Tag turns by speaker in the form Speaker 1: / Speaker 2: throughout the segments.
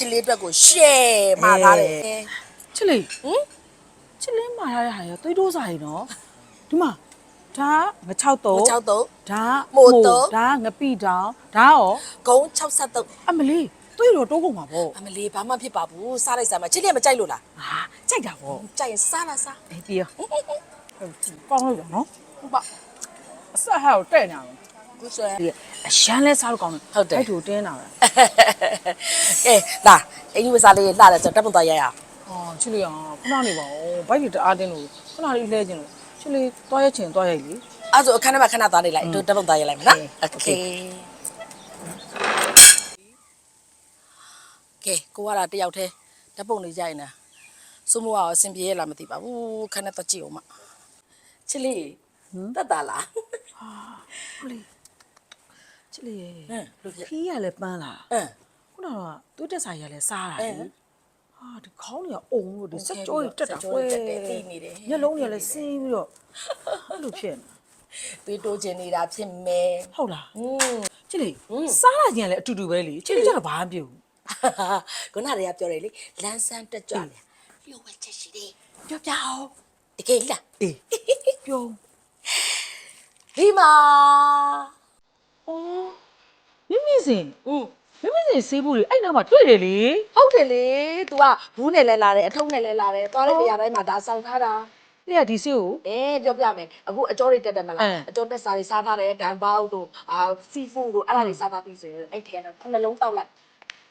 Speaker 1: ချစ်လေးအတွက်ကိုရှယ်မှာထားတယ်
Speaker 2: ချစ်လေး
Speaker 1: ဟင်
Speaker 2: ချစ်လေးမှာထားတဲ့ဟာရသွေးတိုးစာရီနော်ဒီမှာဒါငချောက်တုံး
Speaker 1: 6တော့
Speaker 2: ဒါ
Speaker 1: မို့တုံး
Speaker 2: ဒါငပိတောင်ဒါရော
Speaker 1: ဂုံ63
Speaker 2: အမလေးသွေးတော်တိုးကုန်ပါဗော
Speaker 1: အမလေးဘာမှဖြစ်ပါဘူးစားလိုက်စားမှာချစ်လေးမကြိုက်လို့လား
Speaker 2: ဟာကြိုက်တာဗော
Speaker 1: ကြိုက်ရင်စားလားစား
Speaker 2: အေးတီးရောကောင်းလို့ရနော်ဟုတ်ပါအဆက်ဟာကိုတဲ့နေအောင်
Speaker 1: ခုဆိုရင်
Speaker 2: ဒီအရှမ်းလဲစားလို့ကောင်းတယ်
Speaker 1: ဟုတ်တယ်
Speaker 2: အဲ့တို့တင်းတာပဲ
Speaker 1: ကဲလာအင်ကြီးဝစားလေးလှတယ်ဆိုတော့တပ်ပုံသွားရရအောင်
Speaker 2: အော်ချစ်လေးအောင်ခဏနေပါဦးဘိုက်ကြီးတအားတင်းလို့ခဏလေးလှဲခြင်းလို့ချစ်လေးတွားရချင်တွားရိုက်လေ
Speaker 1: အဲ့ဆိုအခန်းထဲမှာခဏသွားနေလိုက်တို့တပ်ပုံသွားရလိုက်မယ်နော်
Speaker 2: โอ
Speaker 1: โอ
Speaker 2: เค
Speaker 1: เคကဲကိုကလာတယောက်တည်းတပ်ပုံနေကြရင်လားစုမိုးကအဆင်ပြေရလားမသိပါဘူးခဏတော့ကြည့်အောင်မချစ်လေးတက်တာလား
Speaker 2: ဟုတ်လေချ စ်လေးရေ
Speaker 1: ဟမ်လို့ဖြစ်
Speaker 2: ခီးရလဲပန်းလာ
Speaker 1: အင်း
Speaker 2: ခုနကတော့သွေးတက်စာရလဲစားတာ
Speaker 1: အဲ
Speaker 2: လေဟာဒီခေါင်းတွေကအုံလို့ဒီစက်ကြောတွေတက်တာ
Speaker 1: စက်ကြော
Speaker 2: ကွယ်
Speaker 1: တွေတက်တယ်သိနေတယ်
Speaker 2: မျက်လုံးတွေကလည်းစင်းပြီးတော့အဲ့လိုဖြစ်နေ
Speaker 1: သွေးတိုးချင်နေတာဖြစ်မယ်
Speaker 2: ဟုတ်လား
Speaker 1: อืม
Speaker 2: ချစ်လေး
Speaker 1: ဟွန်း
Speaker 2: စားလာခြင်းလည်းအတူတူပဲလေချစ်လေးကျတော့ဘာမှမပြုတ်
Speaker 1: ခုနတည်းကပြောတယ်လေလန်းဆန်းတက်ကြွလေလျှို့ဝှက်ချက်ရှိတယ်
Speaker 2: ဘူးပြောပြအောင်
Speaker 1: တကယ်လား
Speaker 2: အေးပြော
Speaker 1: ဒီမှာ
Speaker 2: အော် မိမိစင်
Speaker 1: อืม
Speaker 2: မိမိစင်စေးဖို့လေအဲ့နောက်မှာတွေ့တယ်လေ
Speaker 1: ဟုတ်တယ်လေ तू ကဘူးနဲ့လဲလာတယ်အထုံးနဲ့လဲလာတယ်သွားတဲ့နေရာတိုင်းမှာဒါဆောင်ထားတာ
Speaker 2: နေ့ကဒီစေးကို
Speaker 1: အေးပြောပြမယ်အခုအကျော်တွေတက်တယ်မလား
Speaker 2: အင်း
Speaker 1: အကျော်တက်စားတွေစားထားတယ်ဒန်ဘောက်တို့အာစီဖူတို့အဲ့ဒါတွေစားထားပြီးဆိုရင်အဲ့ထဲကတော့ခုနှလုံးတောက်လိုက်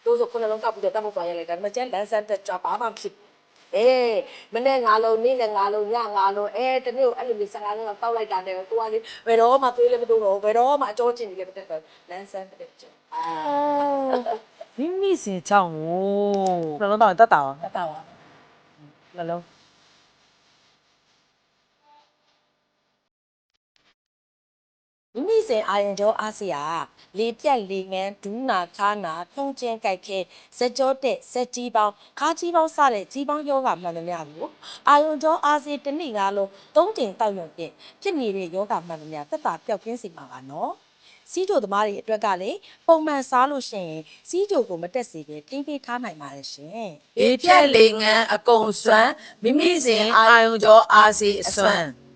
Speaker 1: တို့ဆိုခုနှလုံးတောက်ပြီးတော့တက်ဖို့သွားရလိုက်ဒါပေမဲ့ကျန်လန်းဆန်းတက်ကြွဘာမှဖြစ် အေးမနေ့ငါလုံးနေ့လည်းငါလုံးညငါလုံးအဲတနေ့ကိုအဲ့လိုမျိုးဆန္ဒနဲ့တောက်လိုက်တာနဲ့ကိုကလေဘယ်တော့မှသွေးလည်းမတိုးတော့ဘယ်တော့မှအကျော်ကျင်နေလည်းမတက်တော့လန်းဆန်းတက်ကြွအာ
Speaker 2: မိမိစင်ချောင်းကိုနှလုံးသားတက်တာပါ
Speaker 1: တက်တာပါ
Speaker 2: နှလုံး
Speaker 1: မိမိစင်အာရင်ကျော်အားစီယာလေပြက်လေငန်းဒူးနာခါနာထုံးချင်းကြိုက်ခဲဇက်ကြောတက်ဇက်ကြီးပေါင်းခါကြီးပေါင်းစတဲ့ကြီးပေါင်းယောဂမှန်သမျှကိုအာယုံကျော်အားစီတစ်နေ့ကားလုံးသုံးချိန်တောက်ရုံဖြင့်ဖြစ်နေတဲ့ယောဂမှန်သမျှသက်သာပျောက်ကင်းစေမှာပါနော်စီးကြိုသမားတွေအတွက်ကလည်းပုံမှန်စားလို့ရှိရင်စီးကြိုကိုမတက်စေဘဲထိမ့်ပေးထားနိုင်ပါတယ်ရှင်ေ
Speaker 3: ဖြက်လေငန်းအကုံစွမ်းမိမိစဉ်အာယုံကျော်အာစီအစွမ်း